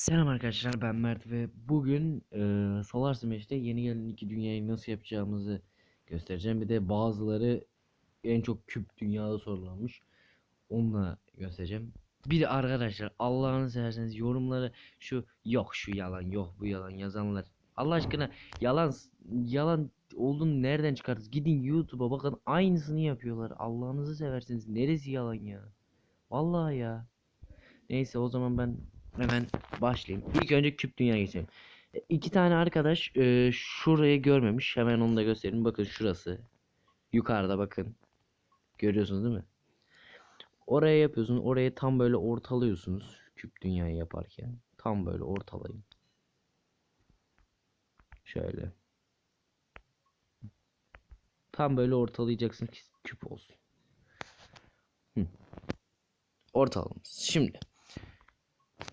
Selam arkadaşlar ben Mert ve bugün e, Solar Smash'te yeni gelen iki dünyayı nasıl yapacağımızı göstereceğim. Bir de bazıları en çok küp dünyada sorulanmış. Onunla göstereceğim. Bir de arkadaşlar Allah'ını severseniz yorumlara şu yok şu yalan yok bu yalan yazanlar. Allah aşkına yalan yalan olduğunu nereden çıkartırız? Gidin YouTube'a bakın aynısını yapıyorlar. Allah'ınızı severseniz neresi yalan ya? Vallahi ya. Neyse o zaman ben hemen başlayayım. İlk önce küp dünya geçelim. E, İki tane arkadaş e, şurayı görmemiş. Hemen onu da göstereyim. Bakın şurası. Yukarıda bakın. Görüyorsunuz değil mi? Oraya yapıyorsunuz. Orayı tam böyle ortalıyorsunuz. Küp dünyayı yaparken. Tam böyle ortalayın. Şöyle. Tam böyle ortalayacaksın ki küp olsun. Hı. Ortalamamız. Şimdi.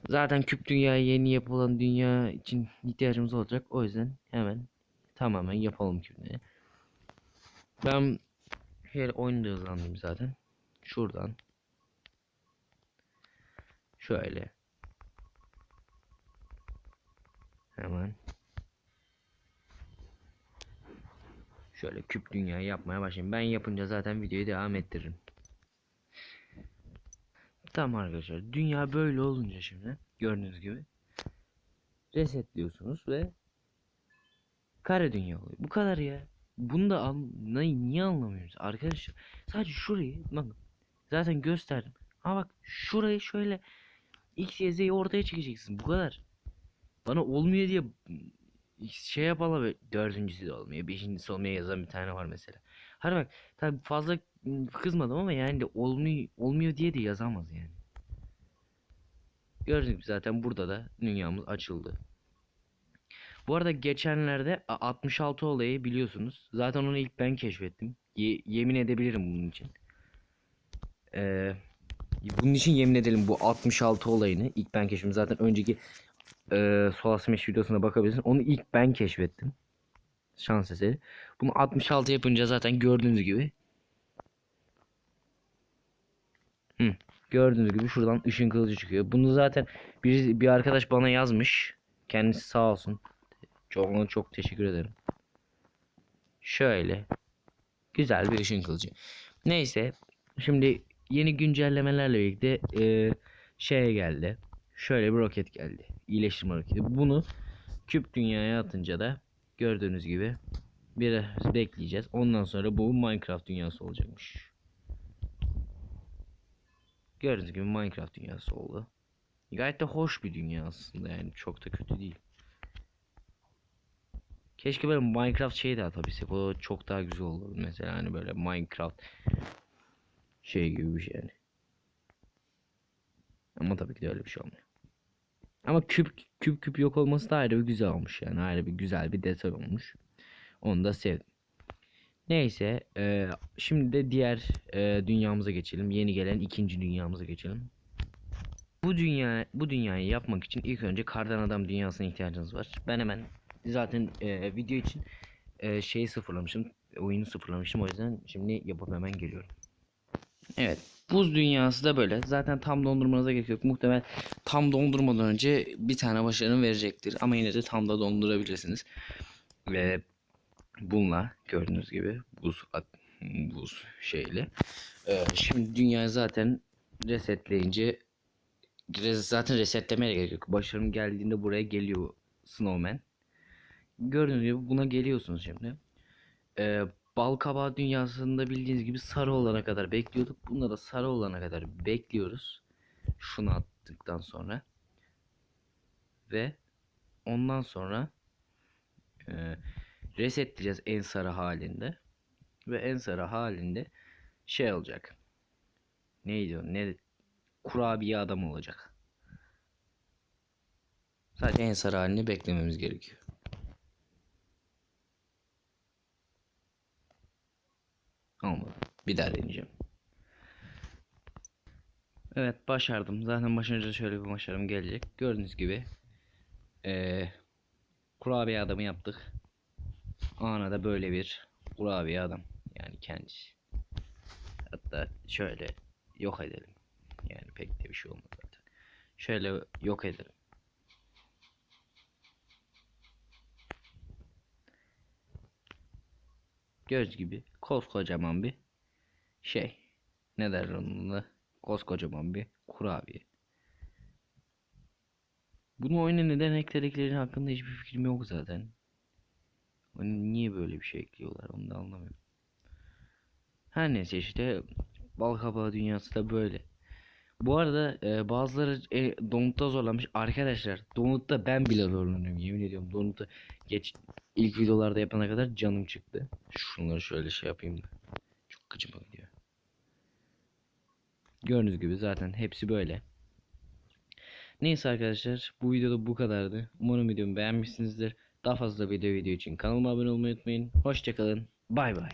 Zaten küp dünya yeni yapılan dünya için ihtiyacımız olacak. O yüzden hemen tamamen yapalım küpleri. Ben her oyunda hızlandayım zaten. Şuradan. Şöyle. Hemen. Şöyle küp dünya yapmaya başlayayım. Ben yapınca zaten videoyu devam ettiririm. Tamam arkadaşlar. Dünya böyle olunca şimdi gördüğünüz gibi resetliyorsunuz ve kare dünya oluyor. Bu kadar ya. Bunu da an ne- niye anlamıyoruz arkadaşlar? Sadece şurayı bakın. Zaten gösterdim. Ha bak şurayı şöyle X, Y, Z'yi ortaya çekeceksin. Bu kadar. Bana olmuyor diye şey yapalım dördüncüsü de olmuyor. Beşincisi olmaya yazan bir tane var mesela. Hadi bak tabi fazla kızmadım ama yani de olmuyor, olmuyor diye de yazamaz yani. Gibi zaten burada da dünyamız açıldı. Bu arada geçenlerde a- 66 olayı biliyorsunuz. Zaten onu ilk ben keşfettim. Ye- yemin edebilirim bunun için. Ee, bunun için yemin edelim bu 66 olayını ilk ben keşfettim. Zaten önceki e, Solar Smash videosuna bakabilirsin. Onu ilk ben keşfettim. Şans eseri. Bunu 66 yapınca zaten gördüğünüz gibi. Hı. Gördüğünüz gibi şuradan ışın kılıcı çıkıyor. Bunu zaten bir, bir arkadaş bana yazmış. Kendisi sağ olsun. Çok, çok teşekkür ederim. Şöyle. Güzel bir ışın kılıcı. Neyse. Şimdi yeni güncellemelerle birlikte e, şeye geldi. Şöyle bir roket geldi. İyileştirme roketi. Bunu küp dünyaya atınca da gördüğünüz gibi biraz bekleyeceğiz. Ondan sonra bu Minecraft dünyası olacakmış. Gördüğünüz gibi Minecraft dünyası oldu. Gayet de hoş bir dünya aslında yani çok da kötü değil. Keşke böyle Minecraft şey de atabilsek o çok daha güzel olurdu mesela hani böyle Minecraft şey gibi bir şey yani. Ama tabii ki de öyle bir şey olmuyor. Ama küp küp küp yok olması da ayrı bir güzel olmuş yani ayrı bir güzel bir detay olmuş. Onu da sevdim. Neyse e, şimdi de diğer e, dünyamıza geçelim. Yeni gelen ikinci dünyamıza geçelim. Bu dünya bu dünyayı yapmak için ilk önce kardan adam dünyasına ihtiyacınız var. Ben hemen zaten e, video için e, şeyi sıfırlamışım. Oyunu sıfırlamışım o yüzden şimdi yapıp hemen geliyorum. Evet. Buz dünyası da böyle. Zaten tam dondurmanıza gerek yok. Muhtemelen tam dondurmadan önce bir tane başarım verecektir. Ama yine de tam da dondurabilirsiniz. Ve bununla gördüğünüz gibi buz buz şeyle. Ee, şimdi dünya zaten resetleyince res- zaten resetlemeye gerek yok. Başarım geldiğinde buraya geliyor Snowman. Gördüğünüz gibi buna geliyorsunuz şimdi. Ee, bal dünyasında bildiğiniz gibi sarı olana kadar bekliyorduk. Bunda da sarı olana kadar bekliyoruz. Şunu attıktan sonra. Ve ondan sonra e, resetleyeceğiz en sarı halinde. Ve en sarı halinde şey olacak. Neydi o? Ne? Kurabiye adam olacak. Sadece en sarı halini beklememiz gerekiyor. Olmadı. Bir daha deneyeceğim. Evet başardım. Zaten başarınca şöyle bir başarım gelecek. Gördüğünüz gibi eee kurabiye adamı yaptık. Ana da böyle bir kurabiye adam. Yani kendisi. Hatta şöyle yok edelim. Yani pek de bir şey olmadı zaten. Şöyle yok edelim. Göz gibi koskocaman bir şey. Ne derler onunla? Koskocaman bir kurabiye. Bunu oyuna neden ekledikleri hakkında hiçbir fikrim yok zaten. Hani niye böyle bir şey ekliyorlar onu da anlamıyorum. Her neyse işte bal kabağı dünyası da böyle. Bu arada e, bazıları e, Donut'ta zorlanmış. Arkadaşlar Donut'ta ben bile zorlanıyorum. Yemin ediyorum Donut'ta geç ilk videolarda yapana kadar canım çıktı. Şunları şöyle şey yapayım da. Çok gıcıma gidiyor. Gördüğünüz gibi zaten hepsi böyle. Neyse arkadaşlar bu videoda bu kadardı. Umarım videomu beğenmişsinizdir. Daha fazla video video için kanalıma abone olmayı unutmayın. Hoşçakalın. Bay bay.